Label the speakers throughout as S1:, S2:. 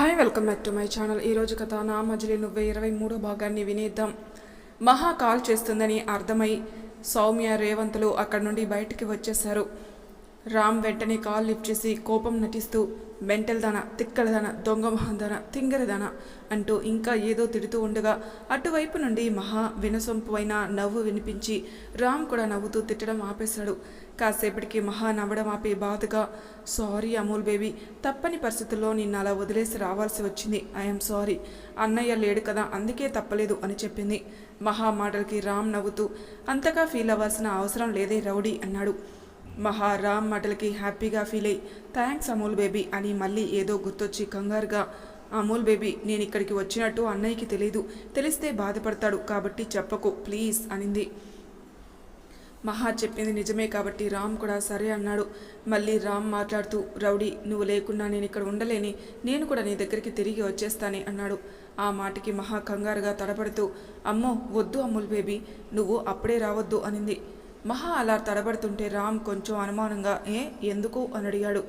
S1: Hi welcome back to my channel. ఈరోజు కథ నా మజిలీ నువ్వే ఇరవై మూడో భాగాన్ని వినేద్దాం. మహా కాల్ చేస్తుందని అర్థమై సౌమ్య రేవంతులు అక్కడి నుండి బయటికి వచ్చేశారు. రామ్ వెంటనే కాల్ లిఫ్ట్ చేసి కోపం నటిస్తూ మెంటల్దన తిక్కలదన దొంగ మహందన తింగరదాన అంటూ ఇంకా ఏదో తిడుతూ ఉండగా అటువైపు నుండి మహా వినసొంపు అయిన నవ్వు వినిపించి రామ్ కూడా నవ్వుతూ తిట్టడం ఆపేశాడు. కాసేపటికి మహా నవ్వడం ఆపే బాధగా సారీ అమూల్ బేబీ తప్పని పరిస్థితుల్లో నిన్న అలా వదిలేసి రావాల్సి వచ్చింది. I'm sorry. అన్నయ్య లేడు కదా అందుకే తప్పలేదు అని చెప్పింది. మహా మాటలకి రామ్ నవ్వుతూ అంతగా ఫీల్ అవ్వాల్సిన అవసరం లేదే రౌడీ అన్నాడు. మహా రామ్ మాటలకి హ్యాపీగా ఫీల్ అయ్యి థ్యాంక్స్ అమూల్ బేబీ అని మళ్ళీ ఏదో గుర్తొచ్చి కంగారుగా అమూల్ బేబీ నేను ఇక్కడికి వచ్చినట్టు అన్నయ్యకి తెలీదు తెలిస్తే బాధపడతాడు కాబట్టి చెప్పకు ప్లీజ్ అనింది. మహా చెప్పింది నిజమే కాబట్టి రామ్ కూడా సరే అన్నాడు. మళ్ళీ రామ్ మాట్లాడుతూ రౌడీ నువ్వు లేకుండా నేను ఇక్కడ ఉండలేని నేను కూడా నీ దగ్గరికి తిరిగి వచ్చేస్తానే అన్నాడు. ఆ మాటకి మహా కంగారుగా తడబడుతూ అమ్మో వద్దు అమ్ముల్ బేబీ నువ్వు అప్పుడే రావద్దు అనింది. మహా అలా తడబడుతుంటే రామ్ కొంచెం అనుమానంగా ఏ ఎందుకు? అని అడిగాడు.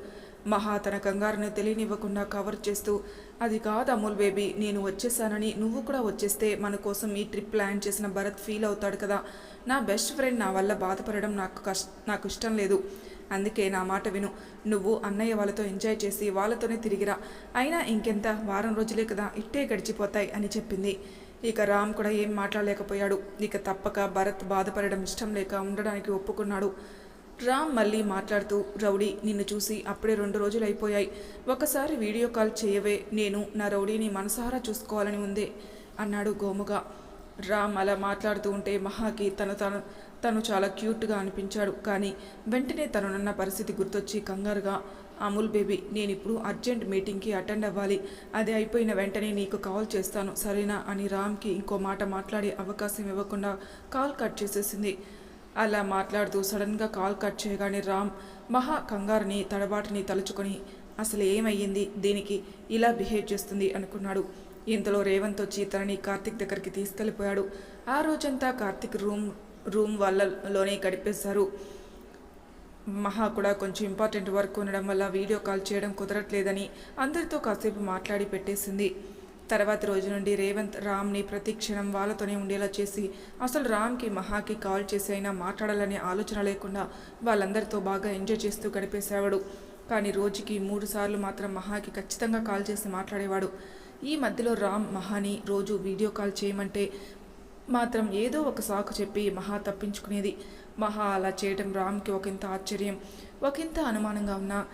S1: మహా తన కంగారుని తెలియనివ్వకుండా కవర్ చేస్తూ అది కాదు అమూల్ బేబీ నేను వచ్చేసానని నువ్వు కూడా వచ్చేస్తే మన కోసం ఈ ట్రిప్ ప్లాన్ చేసిన భరత్ ఫీల్ అవుతాడు కదా. నా బెస్ట్ ఫ్రెండ్ నా వల్ల బాధపడడం నాకు కష్ నాకు ఇష్టం లేదు. అందుకే నా మాట విను. నువ్వు అన్నయ్య వాళ్ళతో ఎంజాయ్ చేసి వాళ్ళతోనే తిరిగిరా. అయినా ఇంకెంత? వారం రోజులే కదా ఇట్టే గడిచిపోతాయి అని చెప్పింది. ఇక రామ్ కూడా ఏం మాట్లాడలేకపోయాడు. ఇక తప్పక భరత్ బాధపడడం ఇష్టం లేక ఉండడానికి ఒప్పుకున్నాడు. రామ్ మళ్ళీ మాట్లాడుతూ రౌడీ నిన్ను చూసి అప్పుడే రెండు రోజులు అయిపోయాయి. ఒకసారి వీడియో కాల్ చేయవే. నేను నా రౌడీని మనసారా చూసుకోవాలని ఉంది అన్నాడు గోముగా. రామ్ అలా మాట్లాడుతూ ఉంటే మహాకి తను తను తను చాలా క్యూట్గా అనిపించాడు. కానీ వెంటనే తనున్న పరిస్థితి గుర్తొచ్చి కంగారుగా అమూల్ బేబీ నేను ఇప్పుడు అర్జెంట్ మీటింగ్కి అటెండ్ అవ్వాలి. అది అయిపోయిన వెంటనే నీకు కాల్ చేస్తాను సరేనా? అని రామ్కి ఇంకో మాట మాట్లాడే అవకాశం ఇవ్వకుండా కాల్ కట్ చేసేసింది. అలా మాట్లాడుతూ సడన్గా కాల్ కట్ చేయగానే రామ్ మహా కంగారుని తడబాటుని తలుచుకొని అసలు ఏమయ్యింది? దీనికి ఇలా బిహేవ్ చేస్తుంది అనుకున్నాడు. ఇంతలో రేవంత్ వచ్చి తనని కార్తిక్ దగ్గరికి తీసుకెళ్ళిపోయాడు. ఆ రోజంతా కార్తిక్ రూమ్ రూమ్ వాళ్ళలోనే గడిపేశారు. మహా కూడా కొంచెం ఇంపార్టెంట్ వర్క్ ఉండడం వల్ల వీడియో కాల్ చేయడం కుదరట్లేదని అందరితో కాసేపు మాట్లాడి పెట్టేసింది. తర్వాత రోజు నుండి రేవంత్ రామ్ని ప్రతి క్షణం వాళ్ళతోనే ఉండేలా చేసి అసలు రామ్కి మహాకి కాల్ చేసి అయినా మాట్లాడాలనే ఆలోచన లేకుండా వాళ్ళందరితో బాగా ఎంజాయ్ చేస్తూ గడిపేసేవాడు. కానీ రోజుకి మూడు సార్లు మాత్రం మహాకి ఖచ్చితంగా కాల్ చేసి మాట్లాడేవాడు. ఈ మధ్యలో రామ్ మహాని రోజు వీడియో కాల్ చేయమంటే మాత్రం ఏదో ఒక సాకు చెప్పి మహా తప్పించుకునేది. మహా అలా చేయటం రామ్కి ఒకంత ఆశ్చర్యం ఒకంత అనుమానంగా ఉన్నా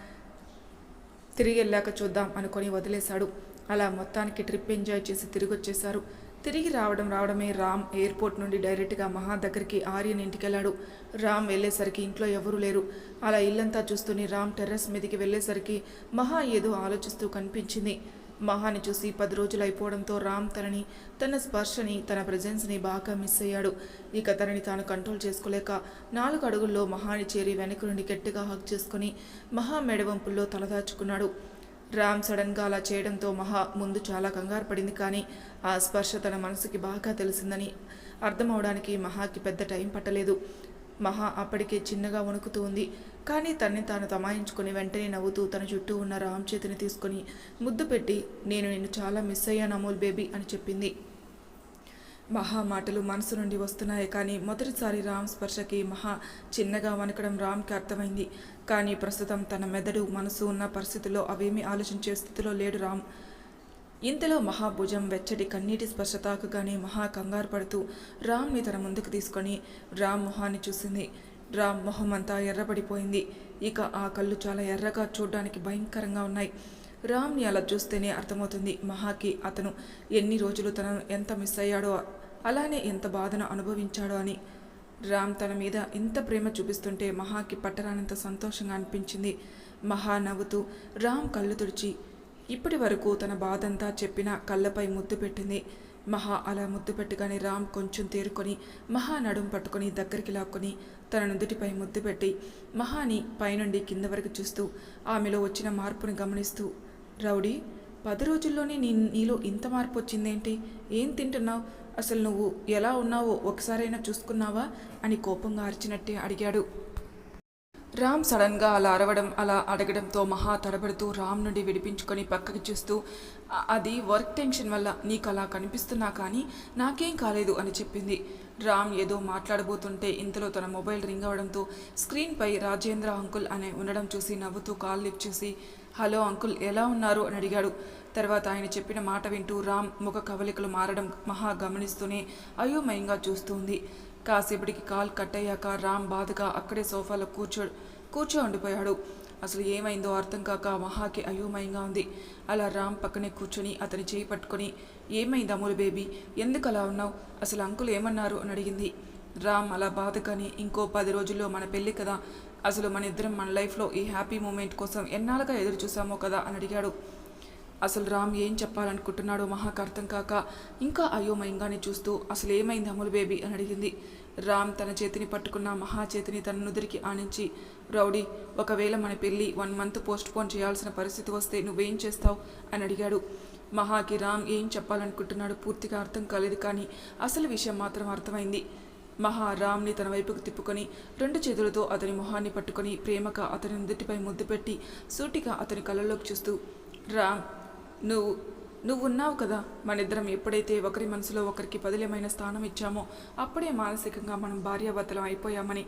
S1: తిరిగి వెళ్ళాక చూద్దాం అనుకొని వదిలేశాడు. అలా మొత్తానికి ట్రిప్ ఎంజాయ్ చేసి తిరిగి వచ్చేశారు తిరిగి రావడం రావడమే రామ్ ఎయిర్పోర్ట్ నుండి డైరెక్ట్గా మహా దగ్గరికి ఆర్యన్ ఇంటికి వెళ్ళాడు రామ్ వెళ్ళేసరికి ఇంట్లో ఎవరూ లేరు. అలా ఇల్లంతా చూస్తూనే రామ్ టెర్రస్ మీదకి వెళ్ళేసరికి మహా ఏదో ఆలోచిస్తూ కనిపించింది. మహాని చూసి పది రోజులు అయిపోవడంతో రామ్ తనని తన స్పర్శని తన ప్రజెన్స్ని బాగా మిస్ అయ్యాడు. ఇక తనని తాను కంట్రోల్ చేసుకోలేక నాలుగు అడుగుల్లో మహాని చేరి వెనక నుండి గట్టిగా హక్ చేసుకుని మహా మెడవంపుల్లో తలదాచుకున్నాడు రామ్ సడన్గా అలా చేయడంతో మహా ముందు చాలా కంగారు పడింది కానీ ఆ స్పర్శ తన మనసుకి బాగా తెలిసిందని అర్థమవడానికి మహాకి పెద్ద టైం పట్టలేదు. మహా అప్పటికే చిన్నగా వణుకుతూ ఉంది. కానీ తన్ని తాను తమాయించుకొని వెంటనే నవ్వుతూ తన చుట్టూ ఉన్న రామ్ చేతిని తీసుకొని ముద్దు పెట్టి నేను నిన్ను చాలా మిస్ అయ్యాను అమూల్ బేబీ అని చెప్పింది. మహా మాటలు మనసు నుండి వస్తున్నాయి కానీ మొదటిసారి రామ్ స్పర్శకి మహా చిన్నగా వణకడం రామ్కి అర్థమైంది. కానీ ప్రస్తుతం తన మెదడు మనసు ఉన్న పరిస్థితుల్లో అవేమీ ఆలోచించే స్థితిలో లేడు రామ్. ఇంతలో మహాభుజం వెచ్చటి కన్నీటి స్పర్శ తాకగానే మహా కంగారు పడుతూ రామ్ని తన ముందుకు తీసుకొని రామ్ మొహాన్ని చూసింది. రామ్ మొహం అంతా ఎర్రబడిపోయింది. ఇక ఆ కళ్ళు చాలా ఎర్రగా చూడడానికి భయంకరంగా ఉన్నాయి. రామ్ని అలా చూస్తేనే అర్థమవుతుంది మహాకి అతను ఎన్ని రోజులు తనను ఎంత మిస్ అయ్యాడో అలానే ఎంత బాధను అనుభవించాడో అని. రామ్ తన మీద ఇంత ప్రేమ చూపిస్తుంటే మహాకి పట్టరానంత సంతోషంగా అనిపించింది. మహా నవ్వుతూ రామ్ కళ్ళు తుడిచి ఇప్పటి వరకు తన బాధంతా చెప్పిన కళ్ళపై ముద్దు పెట్టింది. మహా అలా ముద్దు పెట్టగానే రామ్ కొంచెం తేరుకొని మహా నడుం పట్టుకొని దగ్గరికి లాక్కొని తన నుదుటిపై ముద్దు పెట్టి మహాని పైనుండి కింద వరకు చూస్తూ ఆమెలో వచ్చిన మార్పును గమనిస్తూ రౌడీ పది రోజుల్లోనే నీ నీలో ఇంత మార్పు వచ్చిందేంటి ఏం తింటున్నావు? అసలు నువ్వు ఎలా ఉన్నావో ఒకసారైనా చూసుకున్నావా? అని కోపంగా అరిచినట్టే అడిగాడు. రామ్ సడన్గా అలా అరవడం అలా అడగడంతో మహా తడబడుతూ రామ్ నుండి విడిపించుకొని పక్కకి చూస్తూ అది వర్క్ టెన్షన్ వల్ల నీకు అలా కనిపిస్తున్నా కానీ నాకేం కాలేదు అని చెప్పింది. రామ్ ఏదో మాట్లాడబోతుంటే ఇంతలో తన మొబైల్ రింగ్ అవడంతో స్క్రీన్పై రాజేంద్ర అంకుల్ అనే ఉండడం చూసి నవ్వుతూ కాల్ లిఫ్ట్ చేసి హలో అంకుల్ ఎలా ఉన్నారు? అని అడిగాడు. తర్వాత ఆయన చెప్పిన మాట వింటూ రామ్ ముఖ కవలికలు మారడం మహా గమనిస్తూనే అయోమయంగా చూస్తుంది కాసేపటికి కాల్ కట్ అయ్యాక రామ్ బాధగా అక్కడే సోఫాలో కూర్చో కూర్చో ఉండిపోయాడు. అసలు ఏమైందో అర్థం కాక మహాకి అయోమయంగా ఉంది. అలా రామ్ పక్కనే కూర్చొని అతని చేయి పట్టుకొని ఏమైంది అమూల్ బేబీ? ఎందుకు అలా ఉన్నావు? అసలు అంకుల్ ఏమన్నారు? అని అడిగింది. రామ్ అలా బాధగాని ఇంకో పది రోజుల్లో మన పెళ్ళి కదా. అసలు మన ఇద్దరం మన లైఫ్లో ఈ హ్యాపీ మూమెంట్ కోసం ఎన్నాళ్ళుగా ఎదురు చూసామో కదా? అని అడిగాడు. అసలు రామ్ ఏం చెప్పాలనుకుంటున్నాడో మహాకు అర్థం కాక ఇంకా అయోమయంగానే చూస్తూ అసలు ఏమైంది అమలు బేబీ? అని అడిగింది. రామ్ తన చేతిని పట్టుకున్న మహా చేతిని తన నుదిరికి ఆనించి రౌడీ ఒకవేళ మన పెళ్ళి వన్ మంత్ పోస్ట్ పోన్ చేయాల్సిన పరిస్థితి వస్తే నువ్వేం చేస్తావు? అని అడిగాడు. మహాకి రామ్ ఏం చెప్పాలనుకుంటున్నాడో పూర్తిగా అర్థం కాలేదు కానీ అసలు విషయం మాత్రం అర్థమైంది. మహా రామ్ని తన వైపుకు తిప్పుకొని రెండు చేతులతో అతని మొహాన్ని పట్టుకొని ప్రేమగా అతని నుదుటిపై ముద్దు పెట్టి సూటిగా అతని కళ్ళలోకి చూస్తూ రామ్ నువ్వు నువ్వు ఉన్నావు కదా. మనిద్దరం ఎప్పుడైతే ఒకరి మనసులో ఒకరికి పదిలమైన స్థానం ఇచ్చామో అప్పుడే మానసికంగా మనం భార్యాభర్తలం అయిపోయామని.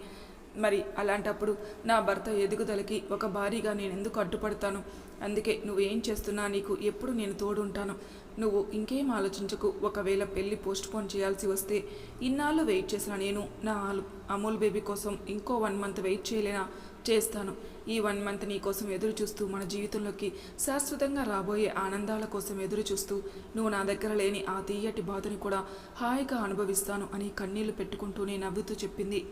S1: మరి అలాంటప్పుడు నా భర్త ఎదుగుదలకి ఒక భారీగా నేను ఎందుకు అడ్డుపడతాను? అందుకే నువ్వు ఏం చేస్తున్నా నీకు ఎప్పుడు నేను తోడుంటాను. నువ్వు ఇంకేం ఆలోచించకు. ఒకవేళ పెళ్ళి పోస్ట్పోన్ చేయాల్సి వస్తే ఇన్నాళ్ళు వెయిట్ చేసిన నేను నా అమూల్ బేబీ కోసం ఇంకో వన్ మంత్ వెయిట్ చేయలేనా? చేస్తాను. ఈ వన్ మంత్ నీ కోసం ఎదురు చూస్తూ మన జీవితంలోకి శాశ్వతంగా రాబోయే ఆనందాల కోసం ఎదురు చూస్తూ నువ్వు నా దగ్గర లేని ఆ తీయటి బాధని కూడా హాయిగా అనుభవిస్తాను అని కన్నీళ్ళు పెట్టుకుంటూనే నవ్వుతూ చెప్పింది.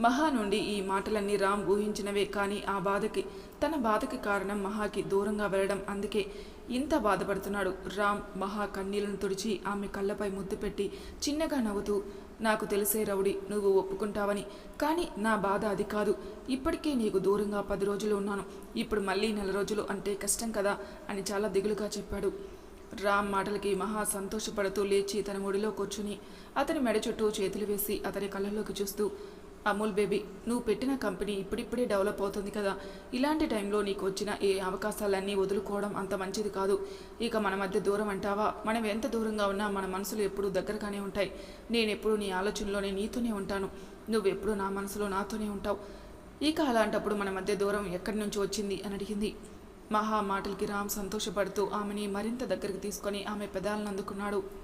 S1: మహా నుండి ఈ మాటలన్నీ రామ్ ఊహించినవే కానీ ఆ బాధకి తన బాధకి కారణం మహాకి దూరంగా వెళ్ళడం. అందుకే ఇంత బాధపడుతున్నాడు రామ్. మహా కన్నీళ్ళను తుడిచి ఆమె కళ్ళపై ముద్దు పెట్టి చిన్నగా నవ్వుతూ నాకు తెలిసే రౌడి నువ్వు ఒప్పుకుంటావని. కానీ నా బాధ అది కాదు. ఇప్పటికే నీకు దూరంగా పది రోజులు ఉన్నాను. ఇప్పుడు మళ్ళీ నెల రోజులు అంటే కష్టం కదా అని చాలా దిగులుగా చెప్పాడు. రామ్ మాటలకి మహా సంతోషపడుతూ లేచి తన ముడిలో కూర్చుని అతని మెడ చుట్టూ చేతులు వేసి అతని కళ్ళల్లోకి చూస్తూ అమూల్ బేబీ నువ్వు పెట్టిన కంపెనీ ఇప్పుడిప్పుడే డెవలప్ అవుతుంది కదా. ఇలాంటి టైంలో నీకు వచ్చిన ఏ అవకాశాలన్నీ వదులుకోవడం అంత మంచిది కాదు. ఇక మన మధ్య దూరం అంటావా? మనం ఎంత దూరంగా ఉన్నా మన మనసులు ఎప్పుడూ దగ్గరగానే ఉంటాయి. నేను ఎప్పుడూ నీ ఆలోచనలోనే నీతోనే ఉంటాను. నువ్వెప్పుడు నా మనసులో నాతోనే ఉంటావు. ఇక అలాంటప్పుడు మన మధ్య దూరం ఎక్కడి నుంచి వచ్చింది అని అడిగింది. మహా మాటలకి రామ్ సంతోషపడుతూ ఆమెని మరింత దగ్గరికి తీసుకొని ఆమె పెదాలను అందుకున్నాడు.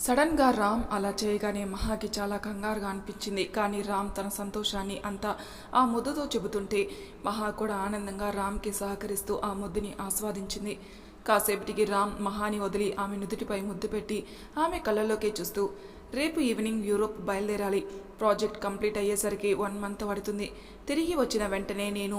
S1: సడన్గా రామ్ అలా చేయగానే మహాకి చాలా కంగారుగా అనిపించింది. కానీ రామ్ తన సంతోషాన్ని అంతా ఆ ముద్దుతో చెబుతుంటే మహా కూడా ఆనందంగా రామ్కి సహకరిస్తూ ఆ ముద్దుని ఆస్వాదించింది. కాసేపటికి రామ్ మహాని వదిలి ఆమె నుదుటిపై ముద్దు పెట్టి ఆమె కళ్ళలోకే చూస్తూ రేపు ఈవినింగ్ యూరోప్ బయలుదేరాలి. ప్రాజెక్ట్ కంప్లీట్ అయ్యేసరికి వన్ మంత్ పడుతుంది. తిరిగి వచ్చిన వెంటనే నేను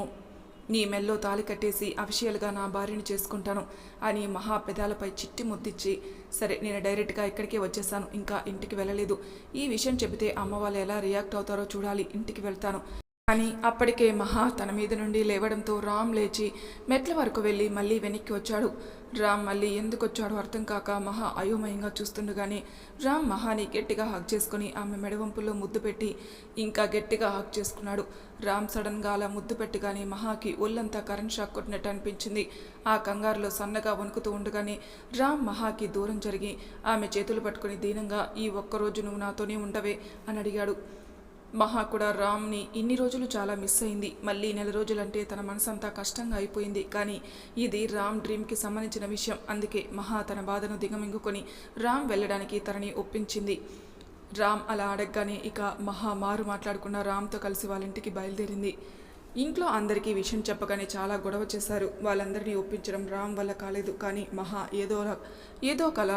S1: నీ మెల్లో తాలి కట్టేసి అఫిషియల్గా నా భార్యని చేసుకుంటాను అని మహా పెదాలపై చిట్టి ముద్దిచ్చి సరే నేను డైరెక్ట్గా ఇక్కడికే వచ్చేసాను ఇంకా ఇంటికి వెళ్ళలేదు. ఈ విషయం చెబితే అమ్మ వాళ్ళు ఎలా రియాక్ట్ అవుతారో చూడాలి ఇంటికి వెళ్తాను. కానీ అప్పటికే మహా తన మీద నుండి లేవడంతో రామ్ లేచి మెట్ల వరకు వెళ్ళి మళ్ళీ వెనక్కి వచ్చాడు. రామ్ మళ్ళీ ఎందుకు వచ్చాడో అర్థం కాక మహా అయోమయంగా చూస్తుండగానే రామ్ మహాని గట్టిగా హక్ చేసుకుని ఆమె మెడవంపుల్లో ముద్దు పెట్టి ఇంకా గట్టిగా హక్ చేసుకున్నాడు. రామ్ సడన్గా అలా ముద్దు పెట్టగానే మహాకి ఒళ్ళంతా కరెంట్ షాక్ కొట్టినట్టు అనిపించింది. ఆ కంగారులో సన్నగా వణుకుతూ ఉండగానే రామ్ మహాకి దూరం జరిగి ఆమె చేతులు పట్టుకుని దీనంగా ఈ ఒక్కరోజు నువ్వు నాతోనే ఉండవే అని అడిగాడు. మహా కూడా రామ్ని ఇన్ని రోజులు చాలా మిస్ అయింది. మళ్ళీ నెల రోజులంటే తన మనసంతా కష్టంగా అయిపోయింది. కానీ ఇది రామ్ డ్రీమ్కి సంబంధించిన విషయం. అందుకే మహా తన బాధను దిగమింగుకొని రామ్ వెళ్ళడానికి తనని ఒప్పించింది. రామ్ అలా అడగగానే ఇక మహా మారు మాట్లాడుకున్న రామ్తో కలిసి వాళ్ళ ఇంటికి బయలుదేరింది. ఇంట్లో అందరికీ విషయం చెప్పగానే చాలా గొడవ చేశారు. వాళ్ళందరినీ ఒప్పించడం రామ్ వల్ల కాలేదు. కానీ మహా ఏదో ఏదో కల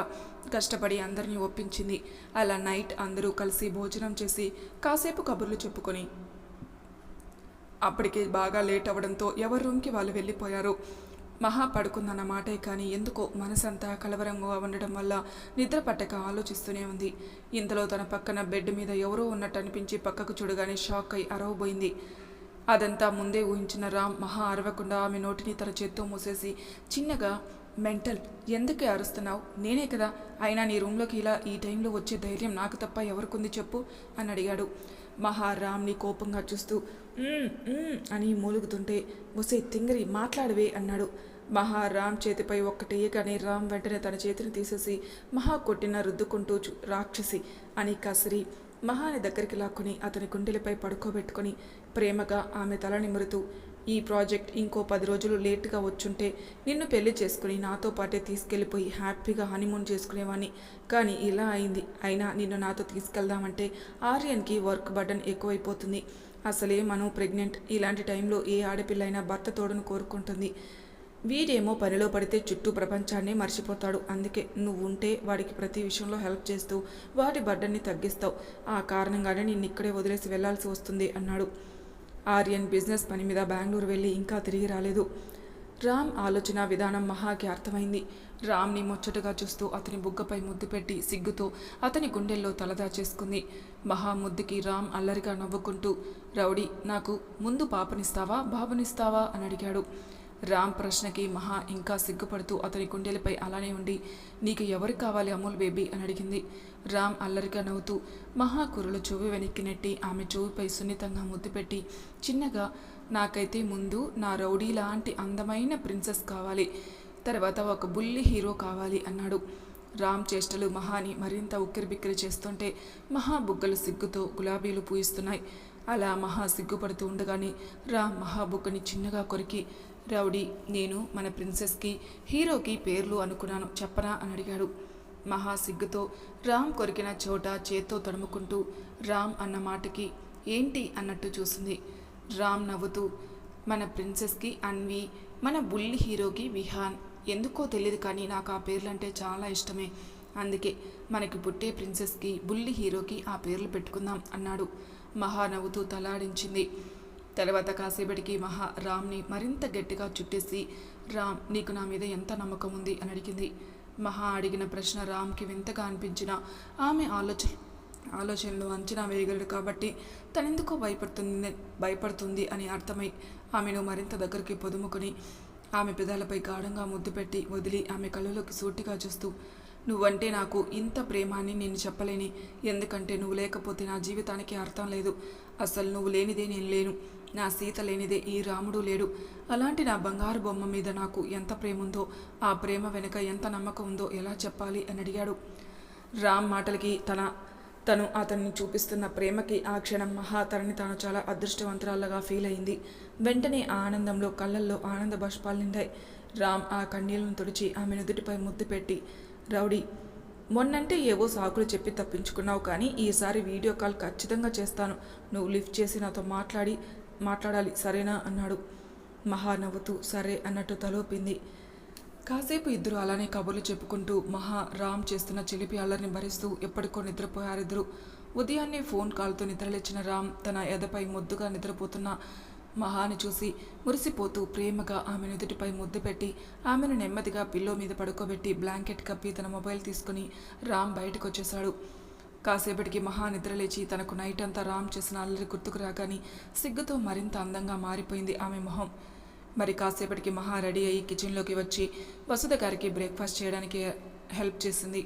S1: కష్టపడి అందరినీ ఒప్పించింది. అలా నైట్ అందరూ కలిసి భోజనం చేసి కాసేపు కబుర్లు చెప్పుకొని అప్పటికే బాగా లేట్ అవ్వడంతో ఎవరి రూమ్కి వాళ్ళు వెళ్ళిపోయారు. మహా పడుకుందన్న మాటే కానీ ఎందుకో మనసంతా కలవరంగా ఉండడం వల్ల నిద్ర పట్టక ఆలోచిస్తూనే ఉంది. ఇంతలో తన పక్కన బెడ్ మీద ఎవరో ఉన్నట్టు అనిపించి పక్కకు చూడగానే షాక్ అయి అరవబోయింది. అదంతా ముందే ఊహించిన రామ్ మహా అరవకుండా ఆమె నోటిని తన చేత్తో మూసేసి చిన్నగా మెంటల్ ఎందుకే అరుస్తున్నావు? నేనే కదా. అయినా నీ రూమ్లోకి ఇలా ఈ టైంలో వచ్చే ధైర్యం నాకు తప్ప ఎవరికుంది చెప్పు అని అడిగాడు. మహా రామ్ని కోపంగా చూస్తూ అని మూలుగుతుంటే ఒసే తింగరి మాట్లాడవే అన్నాడు. మహా రామ్ చేతిపై ఒక్కటేయగానే రామ్ వెంటనే తన చేతిని తీసేసి మహా కొట్టిన రుద్దుకుంటూ రాక్షసి అని కసిరి మహాని దగ్గరికి లాక్కుని అతని గుండెలపై పడుకోబెట్టుకొని ప్రేమగా ఆమె తల నిమురుతూ ఈ ప్రాజెక్ట్ ఇంకో పది రోజులు లేట్గా వచ్చుంటే నిన్ను పెళ్ళి చేసుకుని నాతో పాటే తీసుకెళ్ళిపోయి హ్యాపీగా హనీమూన్ చేసుకునేవాడిని కానీ ఇలా అయింది. అయినా నిన్ను నాతో తీసుకెళ్దామంటే ఆర్యన్కి వర్క్ బర్డన్ ఎక్కువైపోతుంది. అసలే మనం ప్రెగ్నెంట్. ఇలాంటి టైంలో ఏ ఆడపిల్ల అయినా భర్త తోడును కోరుకుంటుంది. వీడేమో పనిలో పడితే చుట్టూ ప్రపంచాన్ని మర్చిపోతాడు. అందుకే నువ్వు ఉంటే వాడికి ప్రతి విషయంలో హెల్ప్ చేస్తూ వాటి బర్డన్ని తగ్గిస్తావు. ఆ కారణంగానే నిన్ను ఇక్కడే వదిలేసి వెళ్ళాల్సి వస్తుంది అన్నాడు. ఆర్యన్ బిజినెస్ పని మీద బెంగళూరు వెళ్ళి ఇంకా తిరిగి రాలేదు. రామ్ ఆలోచన విధానం మహాకి అర్థమైంది. రామ్ని ముచ్చటగా చూస్తూ అతని బుగ్గపై ముద్దు పెట్టి సిగ్గుతో అతని గుండెల్లో తలదాచేసుకుంది. మహా ముద్దుకి రామ్ అల్లరిగా నవ్వుకుంటూ రౌడీ నాకు ముందు పాపనిస్తావా బాబునిస్తావా? అని అడిగాడు. రామ్ ప్రశ్నకి మహా ఇంకా సిగ్గుపడుతూ అతని గుండెలపై అలానే ఉండి నీకు ఎవరు కావాలి అమూల్ బేబీ అని అడిగింది. రామ్ అల్లరిగా నవ్వుతూ మహా కురులు చెవి వెనక్కి నెట్టి ఆమె చెవిపై సున్నితంగా ముద్దు పెట్టి చిన్నగా నాకైతే ముందు నా రౌడీ లాంటి అందమైన ప్రిన్సెస్ కావాలి తర్వాత ఒక బుల్లి హీరో కావాలి అన్నాడు. రామ్ చేష్టలు మహాని మరింత ఉక్కిరిబిక్కిరి చేస్తుంటే మహా బుగ్గలు సిగ్గుతో గులాబీలు పూయిస్తున్నాయి. అలా మహా సిగ్గుపడుతూ ఉండగానే రామ్ మహా బుగ్గని చిన్నగా కొరికి రౌడీ నేను మన ప్రిన్సెస్కి హీరోకి పేర్లు అనుకున్నాను చెప్పనా అని అడిగాడు. మహా సిగ్గుతో రామ్ కొరికిన చోట చేత్తో తడుముకుంటూ రామ్ అన్న మాటకి ఏంటి అన్నట్టు చూసింది. రామ్ నవ్వుతూ మన ప్రిన్సెస్కి అన్వి మన బుల్లి హీరోకి విహాన్ ఎందుకో తెలియదు కానీ నాకు ఆ పేర్లంటే చాలా ఇష్టమే. అందుకే మనకి పుట్టే ప్రిన్సెస్కి బుల్లి హీరోకి ఆ పేర్లు పెట్టుకుందాం అన్నాడు. మహా నవ్వుతూ తలాడించింది. తర్వాత కాసేపటికి మహా రామ్ని మరింత గట్టిగా చుట్టేసి రామ్ నీకు నా మీద ఎంత నమ్మకం ఉంది? అని అడిగింది. మహా అడిగిన ప్రశ్న రామ్కి వింతగా అనిపించిన ఆమె ఆలోచన ఆలోచనలు అంచనా వేయగలడు కాబట్టి తనెందుకో భయపడుతుంది భయపడుతుంది అని అర్థమై ఆమెను మరింత దగ్గరికి పొదుముకొని ఆమె పెదాలపై గాఢంగా ముద్దు పెట్టి వదిలి ఆమె కళ్ళలోకి సూటిగా చూస్తూ నువ్వంటే నాకు ఇంత ప్రేమాన్ని నేను చెప్పలేని. ఎందుకంటే నువ్వు లేకపోతే నా జీవితానికి అర్థం లేదు. అసలు నువ్వు లేనిదే నేను లేను. నా సీత లేనిదే ఈ రాముడు లేడు. అలాంటి నా బంగారు బొమ్మ మీద నాకు ఎంత ప్రేమ ఉందో ఆ ప్రేమ వెనుక ఎంత నమ్మకం ఉందో ఎలా చెప్పాలి అని అడిగాడు. రామ్ మాటలకి తన తను అతన్ని చూపిస్తున్న ప్రేమకి ఆ క్షణం మహా తనని తాను చాలా అదృష్టవంతురాలుగా ఫీల్ అయింది. వెంటనే ఆ ఆనందంలో కళ్ళల్లో ఆనంద బాష్పాలు నిండాయి. రామ్ ఆ కన్నీళ్ళను తుడిచి ఆమె నుదుటిపై ముద్దు పెట్టి రౌడీ మొన్నంటే ఏవో సాకులు చెప్పి తప్పించుకున్నావు కానీ ఈసారి వీడియో కాల్ ఖచ్చితంగా చేస్తాను. నువ్వు లిఫ్ట్ చేసి నాతో మాట్లాడి మాట్లాడాలి. సరేనా? అన్నాడు. మహా నవ్వుతూ సరే అన్నట్టు తలోపింది. కాసేపు ఇద్దరు అలానే కబుర్లు చెప్పుకుంటూ మహా రామ్ చేస్తున్న చిలిపి అల్లరిని భరిస్తూ ఎప్పటికో నిద్రపోయారిద్దరు. ఉదయాన్నే ఫోన్ కాల్తో నిద్రలేచిన రామ్ తన ఎదపై ముద్దుగా నిద్రపోతున్న మహాని చూసి మురిసిపోతూ ప్రేమగా ఆమె నుదుటిపై ముద్దు పెట్టి ఆమెను నెమ్మదిగా పిల్లో మీద పడుకోబెట్టి బ్లాంకెట్ కప్పి తన మొబైల్ తీసుకుని రామ్ బయటకు వచ్చేశాడు కాసేపటికి మహా నిద్రలేచి తనకు నైట్ అంతా రామ్ చేసిన అల్లరి గుర్తుకు రాగాని సిగ్గుతో మరింత అందంగా మారిపోయింది ఆమె మొహం. మరి కాసేపటికి మహా రెడీ అయ్యి కిచెన్లోకి వచ్చి వసుధ గారికి బ్రేక్ఫాస్ట్ చేయడానికి హెల్ప్ చేసింది.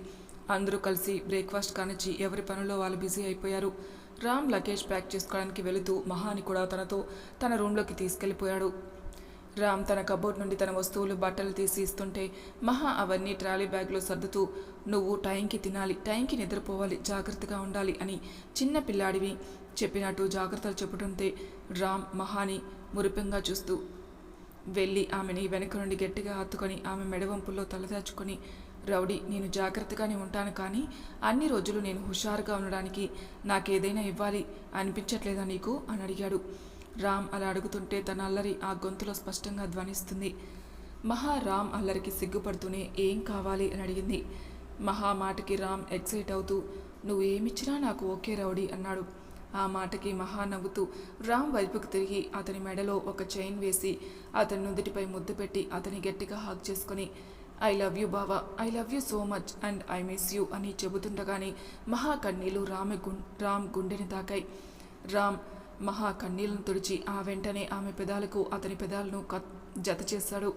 S1: అందరూ కలిసి బ్రేక్ఫాస్ట్ కానిచ్చి ఎవరి పనుల్లో వాళ్ళు బిజీ అయిపోయారు. రామ్ లగేజ్ ప్యాక్ చేసుకోవడానికి వెళుతూ మహాని కూడా తనతో తన రూమ్లోకి తీసుకెళ్ళిపోయాడు. రామ్ తన కబోర్డ్ నుండి తన వస్తువులు బట్టలు తీసి ఇస్తుంటే మహా అవన్నీ ట్రాలీ బ్యాగ్లో సర్దుతూ నువ్వు టైంకి తినాలి టైంకి నిద్రపోవాలి జాగ్రత్తగా ఉండాలి అని చిన్న పిల్లాడివి చెప్పినట్టు జాగ్రత్తలు చెప్పుతుంటే రామ్ మహాని మురిపెంగా చూస్తూ వెళ్ళి ఆమెని వెనక నుండి గట్టిగా హత్తుకొని ఆమె మెడవంపుల్లో తలదాచుకొని రౌడీ నేను జాగ్రత్తగానే ఉంటాను కానీ అన్ని రోజులు నేను హుషారుగా ఉండడానికి నాకేదైనా ఇవ్వాలి అనిపించట్లేదా నీకు? అని అడిగాడు. రామ్ అలా అడుగుతుంటే తన అల్లరి ఆ గొంతులో స్పష్టంగా ధ్వనిస్తుంది. మహా రామ్ అల్లరికి సిగ్గుపడుతూనే ఏం కావాలి అని అడిగింది. మహా మాటకి రామ్ ఎక్సైట్ అవుతూ నువ్వు ఏమిచ్చినా నాకు ఓకే రౌడీ అన్నాడు. ఆ మాటకి మహా నవ్వుతూ రామ్ వైపుకు తిరిగి అతని మెడలో ఒక చైన్ వేసి అతని నుదుటిపై ముద్దు పెట్టి అతని గట్టిగా హాక్ చేసుకుని ఐ లవ్ యూ బావా I love you so much and I miss you అని చెబుతుండగానే మహా కన్నీళ్ళు రామె గు రామ్ గుండెని తాకాయి. రామ్ మహా కన్నీళ్ళను తుడిచి ఆ వెంటనే ఆమె పెదాలకు అతని పెదాలను కత్ జత చేశాడు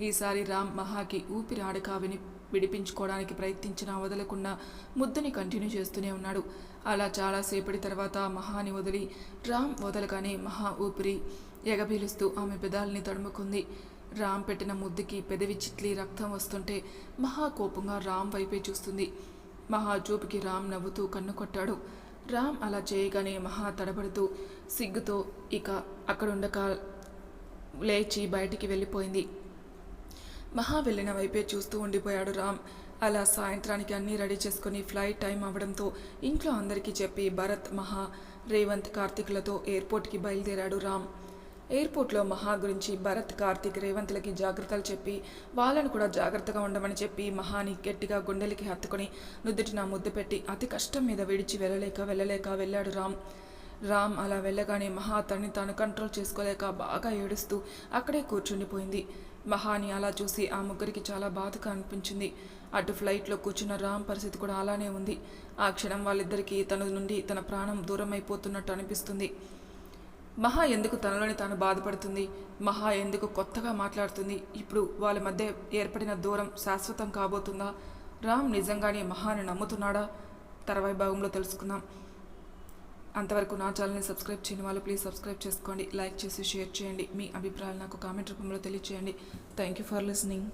S1: ఈసారి రామ్ మహాకి ఊపిరి ఆడకావిని విడిపించుకోవడానికి ప్రయత్నించినా వదలకుండా ముద్దని కంటిన్యూ చేస్తూనే ఉన్నాడు. అలా చాలాసేపటి తర్వాత మహాని వదిలి రామ్ వదలగానే మహా ఊపిరి ఎగబీలుస్తూ ఆమె పెదాలని తడుముకుంది. రామ్ పెట్టిన ముద్దుకి పెదవి చిట్లి రక్తం వస్తుంటే మహా కోపంగా రామ్ వైపే చూస్తుంది. మహా చూపుకి రామ్ నవ్వుతూ కన్ను కొట్టాడు. రామ్ అలా చేయగానే మహా తడబడుతూ సిగ్గుతో ఇక అక్కడుండక లేచి బయటికి వెళ్ళిపోయింది. మహా వెళ్ళిన వైపే చూస్తూ ఉండిపోయాడు రామ్. అలా సాయంత్రానికి అన్నీ రెడీ చేసుకుని ఫ్లైట్ టైం అవడంతో ఇంట్లో అందరికీ చెప్పి భరత్ మహా రేవంత్ కార్తిక్లతో ఎయిర్పోర్ట్కి బయలుదేరాడు రామ్. ఎయిర్పోర్ట్లో మహా గురించి భరత్ కార్తిక్ రేవంత్లకి జాగ్రత్తలు చెప్పి వాళ్ళను కూడా జాగ్రత్తగా ఉండమని చెప్పి మహాని గట్టిగా గుండెలకి హత్తుకొని నుదుటిన ముద్దు పెట్టి అతి కష్టం మీద విడిచి వెళ్ళలేక వెళ్ళలేక వెళ్ళాడు రామ్. రామ్ అలా వెళ్ళగానే మహా తనని తాను కంట్రోల్ చేసుకోలేక బాగా ఏడుస్తూ అక్కడే కూర్చుండిపోయింది. మహాని అలా చూసి ఆ ముగ్గురికి చాలా బాధగా అనిపించింది. అటు ఫ్లైట్లో కూర్చున్న రామ్ పరిస్థితి కూడా అలానే ఉంది. ఆ క్షణం వాళ్ళిద్దరికీ తన నుండి తన ప్రాణం దూరం అయిపోతున్నట్టు అనిపిస్తుంది. మహా ఎందుకు తనలోని తాను బాధపడుతుంది? మహా ఎందుకు కొత్తగా మాట్లాడుతుంది? ఇప్పుడు వాళ్ళ మధ్య ఏర్పడిన దూరం శాశ్వతం కాబోతుందా? రామ్ నిజంగానే మహాను నమ్ముతున్నాడా? తర్వాయి భాగంలో తెలుసుకుందాం. అంతవరకు నా ఛానల్ని సబ్స్క్రైబ్ చేయని వాళ్ళు ప్లీజ్ సబ్స్క్రైబ్ చేసుకోండి. లైక్ చేసి షేర్ చేయండి. మీ అభిప్రాయాలు నాకు కామెంట్ రూపంలో తెలియచేయండి. Thank you for listening.